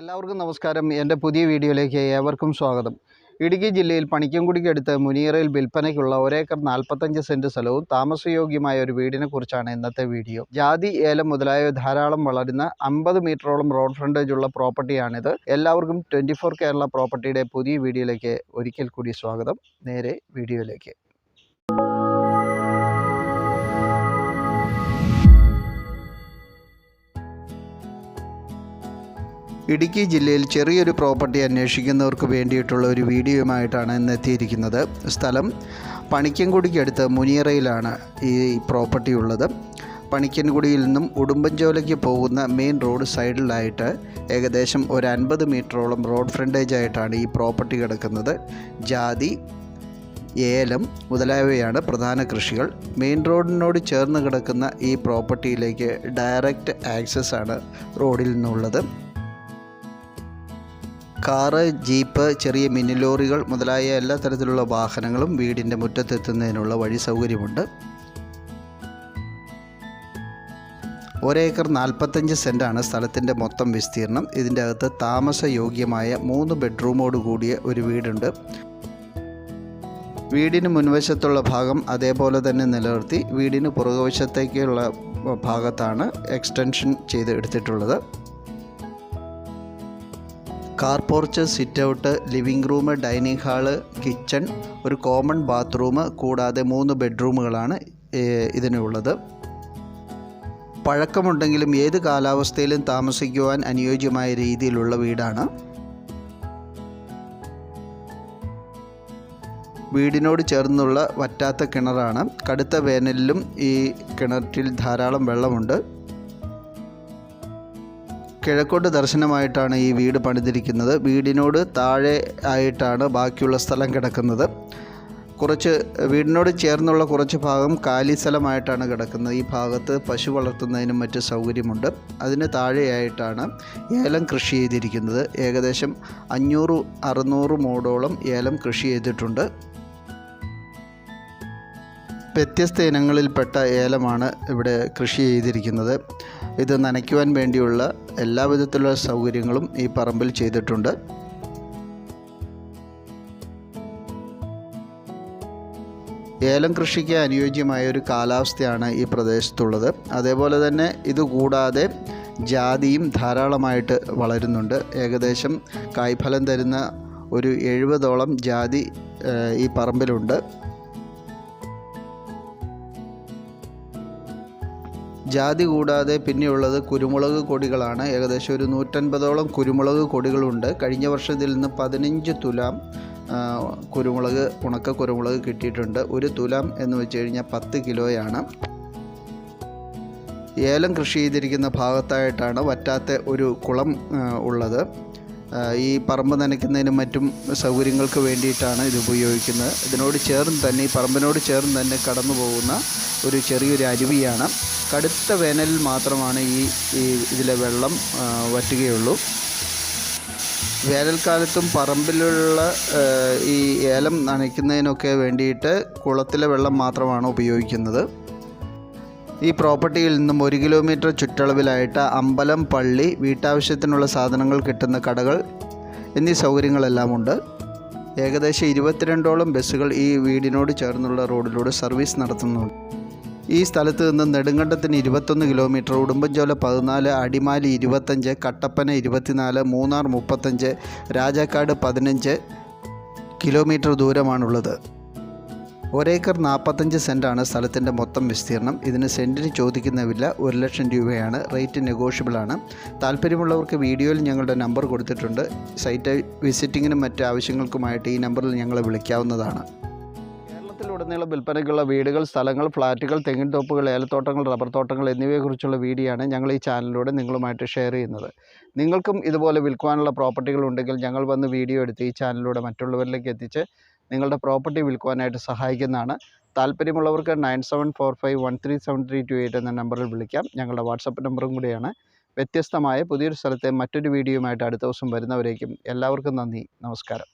എല്ലാവർക്കും നമസ്കാരം. എന്റെ പുതിയ വീഡിയോയിലേക്ക് ഏവർക്കും സ്വാഗതം. ഇടുക്കി ജില്ലയിൽ പണിക്കൻകുടിക്കടുത്ത് മുനിയറയിൽ വിൽപ്പനയ്ക്കുള്ള ഒരേക്കർ നാൽപ്പത്തഞ്ച് സെന്റ് സ്ഥലവും താമസയോഗ്യമായ ഒരു വീടിനെ കുറിച്ചാണ് ഇന്നത്തെ വീഡിയോ. ജാതി ഏലം മുതലായ ധാരാളം വളരുന്ന അമ്പത് മീറ്ററോളം റോഡ് ഫ്രണ്ടേജ് ഉള്ള പ്രോപ്പർട്ടിയാണിത്. എല്ലാവർക്കും ട്വന്റി ഫോർ കേരള പ്രോപ്പർട്ടിയുടെ പുതിയ വീഡിയോയിലേക്ക് ഒരിക്കൽ കൂടി സ്വാഗതം. നേരെ വീഡിയോയിലേക്ക്. ഇടുക്കി ജില്ലയിൽ ചെറിയൊരു പ്രോപ്പർട്ടി അന്വേഷിക്കുന്നവർക്ക് വേണ്ടിയിട്ടുള്ള ഒരു വീഡിയോയുമായിട്ടാണ് ഇന്ന് എത്തിയിരിക്കുന്നത്. സ്ഥലം പണിക്കൻകുടിക്കടുത്ത് മുനിയറയിലാണ് ഈ പ്രോപ്പർട്ടി ഉള്ളത്. പണിക്കൻകുടിയിൽ നിന്നും ഉടുമ്പൻചോലയ്ക്ക് പോകുന്ന മെയിൻ റോഡ് സൈഡിലായിട്ട് ഏകദേശം ഒരു അൻപത് മീറ്ററോളം റോഡ് ഫ്രണ്ടേജ് ആയിട്ടാണ് ഈ പ്രോപ്പർട്ടി കിടക്കുന്നത്. ജാതി ഏലം മുതലായവയാണ് പ്രധാന കൃഷികൾ. മെയിൻ റോഡിനോട് ചേർന്ന് കിടക്കുന്ന ഈ പ്രോപ്പർട്ടിയിലേക്ക് ഡയറക്റ്റ് ആക്സസ് ആണ് റോഡിൽ നിന്നുള്ളത്. കാറ് ജീപ്പ് ചെറിയ മിനി ലോറികൾ മുതലായ എല്ലാ തരത്തിലുള്ള വാഹനങ്ങളും വീടിന്റെ മുറ്റത്തെത്തുന്നതിനുള്ള വഴി സൗകര്യമുണ്ട്. ഒരേക്കർ നാൽപ്പത്തഞ്ച് സെന്റാണ് സ്ഥലത്തിന്റെ മൊത്തം വിസ്തീർണം. ഇതിന്റെ അകത്ത് താമസയോഗ്യമായ മൂന്ന് ബെഡ്റൂമോട് കൂടിയ ഒരു വീടുണ്ട്. വീടിന് മുൻവശത്തുള്ള ഭാഗം അതേപോലെ തന്നെ നിലനിർത്തി വീടിന് പുറകുവശത്തേക്കുള്ള ഭാഗത്താണ് എക്സ്റ്റൻഷൻ ചെയ്ത് എടുത്തിട്ടുള്ളത്. Car porch sit out living room dining hall kitchen ഒരു കോമൺ ബാത്റൂം കൂടാതെ മൂന്ന് ബെഡ്റൂമുകളാണ് ഇതിനുള്ളത്. പഴക്കമുണ്ടെങ്കിലും ഏത് കാലാവസ്ഥയിലും താമസിക്കുവാൻ അനുയോജ്യമായ രീതിയിലുള്ള വീടാണ്. വീടിനോട് ചേർന്നുള്ള വറ്റാത്ത കിണറാണ്. കടുത്ത വേനലിലും ഈ കിണറ്റിൽ ധാരാളം വെള്ളമുണ്ട്. കിഴക്കോട്ട് ദർശനമായിട്ടാണ് ഈ വീട് പണിതിരിക്കുന്നത്. വീടിനോട് താഴെ ആയിട്ടാണ് ബാക്കിയുള്ള സ്ഥലം കിടക്കുന്നത്. കുറച്ച് വീടിനോട് ചേർന്നുള്ള കുറച്ച് ഭാഗം കാലി സ്ഥലമായിട്ടാണ് കിടക്കുന്നത്. ഈ ഭാഗത്ത് പശു വളർത്തുന്നതിനും മറ്റ് സൗകര്യമുണ്ട്. അതിന് താഴെയായിട്ടാണ് ഏലം കൃഷി ചെയ്തിരിക്കുന്നത്. ഏകദേശം അഞ്ഞൂറ് അറുന്നൂറ് മൂടോളം ഏലം കൃഷി ചെയ്തിട്ടുണ്ട്. വ്യത്യസ്ത ഇനങ്ങളിൽപ്പെട്ട ഏലമാണ് ഇവിടെ കൃഷി ചെയ്തിരിക്കുന്നത്. ഇത് നനയ്ക്കുവാൻ വേണ്ടിയുള്ള എല്ലാവിധത്തിലുള്ള സൗകര്യങ്ങളും ഈ പറമ്പിൽ ചെയ്തിട്ടുണ്ട്. ഏലം കൃഷിക്ക് അനുയോജ്യമായ ഒരു കാലാവസ്ഥയാണ് ഈ പ്രദേശത്തുള്ളത്. അതേപോലെ തന്നെ ഇതുകൂടാതെ ജാതിയും ധാരാളമായിട്ട് വളരുന്നുണ്ട്. ഏകദേശം കായ്ഫലം തരുന്ന ഒരു എഴുപതോളം ജാതി ഈ പറമ്പിലുണ്ട്. ജാതി കൂടാതെ പിന്നെയുള്ളത് കുരുമുളക് കൊടികളാണ്. ഏകദേശം ഒരു നൂറ്റൻപതോളം കുരുമുളക് കൊടികളുണ്ട്. കഴിഞ്ഞ വർഷത്തിൽ നിന്ന് പതിനഞ്ച് തുലാം കുരുമുളക് ഉണക്ക കുരുമുളക് കിട്ടിയിട്ടുണ്ട്. ഒരു തുലാം എന്ന് വെച്ച് കഴിഞ്ഞാൽ പത്ത് കിലോയാണ്. ഏലം കൃഷി ചെയ്തിരിക്കുന്ന ഭാഗത്തായിട്ടാണ് വറ്റാത്ത ഒരു കുളം ഉള്ളത്. ഈ പറമ്പ് നനയ്ക്കുന്നതിനും മറ്റും സൗകര്യങ്ങൾക്ക് വേണ്ടിയിട്ടാണ് ഇത് ഉപയോഗിക്കുന്നത്. ഇതിനോട് ചേർന്ന് തന്നെ ഈ പറമ്പിനോട് ചേർന്ന് തന്നെ കടന്നു പോകുന്ന ഒരു ചെറിയൊരു അരുവിയാണ്. കടുത്ത വേനലിൽ മാത്രമാണ് ഈ ഈ ഇതിലെ വെള്ളം വറ്റുകയുള്ളൂ. വേനൽക്കാലത്തും പറമ്പിലുള്ള ഈ ഏലം നനയ്ക്കുന്നതിനൊക്കെ വേണ്ടിയിട്ട് കുളത്തിലെ വെള്ളം മാത്രമാണ് ഉപയോഗിക്കുന്നത്. ഈ പ്രോപ്പർട്ടിയിൽ നിന്നും ഒരു കിലോമീറ്റർ ചുറ്റളവിലായിട്ട് അമ്പലം പള്ളി വീട്ടാവശ്യത്തിനുള്ള സാധനങ്ങൾ കിട്ടുന്ന കടകൾ എന്നീ സൗകര്യങ്ങളെല്ലാം ഉണ്ട് ഏകദേശം ഇരുപത്തിരണ്ടോളം ബസ്സുകൾ ഈ വീടിനോട് ചേർന്നുള്ള റോഡിലൂടെ സർവീസ് നടത്തുന്നുണ്ട്. ഈ സ്ഥലത്ത് നിന്ന് നെടുങ്കണ്ടത്തിന് ഇരുപത്തൊന്ന് കിലോമീറ്റർ ഉടുമ്പൻചോല പതിനാല് അടിമാലി ഇരുപത്തഞ്ച് കട്ടപ്പന ഇരുപത്തിനാല് മൂന്നാർ മുപ്പത്തഞ്ച് രാജാക്കാട് പതിനഞ്ച് കിലോമീറ്റർ ദൂരമാണുള്ളത്. ഒരേക്കർ നാൽപ്പത്തഞ്ച് സെന്റാണ് സ്ഥലത്തിന്റെ മൊത്തം വിസ്തീർണം. ഇതിന് സെന്റിന് ചോദിക്കുന്ന വില ഒരു ലക്ഷം രൂപയാണ്. റേറ്റ് നെഗോഷ്യബിളാണ്. താല്പര്യമുള്ളവർക്ക് വീഡിയോയിൽ ഞങ്ങളുടെ നമ്പർ കൊടുത്തിട്ടുണ്ട്. സൈറ്റ് വിസിറ്റിങ്ങിനും മറ്റ് ആവശ്യങ്ങൾക്കുമായിട്ട് ഈ നമ്പറിൽ ഞങ്ങളെ വിളിക്കാവുന്നതാണ്. കേരളത്തിലുടനീളം വിൽപ്പനയ്ക്കുള്ള വീടുകൾ സ്ഥലങ്ങൾ ഫ്ലാറ്റുകൾ തെങ്ങിൻ തോപ്പുകൾ ഏലത്തോട്ടങ്ങൾ റബ്ബർ തോട്ടങ്ങൾ എന്നിവയെക്കുറിച്ചുള്ള വീഡിയോയാണ് ഞങ്ങൾ ഈ ചാനലിലൂടെ നിങ്ങളുമായിട്ട് ഷെയർ ചെയ്യുന്നത്. നിങ്ങൾക്കും ഇതുപോലെ വിൽക്കുവാനുള്ള പ്രോപ്പർട്ടികൾ ഉണ്ടെങ്കിൽ ഞങ്ങൾ വന്ന് വീഡിയോ എടുത്ത് ഈ ചാനലിലൂടെ മറ്റുള്ളവരിലേക്ക് എത്തിച്ച് നിങ്ങളുടെ പ്രോപ്പർട്ടി വിൽക്കുവാനായിട്ട് സഹായിക്കുന്നതാണ്. താല്പര്യമുള്ളവർക്ക് nine seven four five one three seven three two eight എന്ന നമ്പറിൽ വിളിക്കാം. ഞങ്ങളുടെ വാട്സപ്പ് നമ്പറും കൂടിയാണ്. വ്യത്യസ്തമായ പുതിയൊരു സ്ഥലത്തെ മറ്റൊരു വീഡിയോയുമായിട്ട് അടുത്ത ദിവസം വരുന്നവരേക്കും എല്ലാവർക്കും നന്ദി. നമസ്കാരം.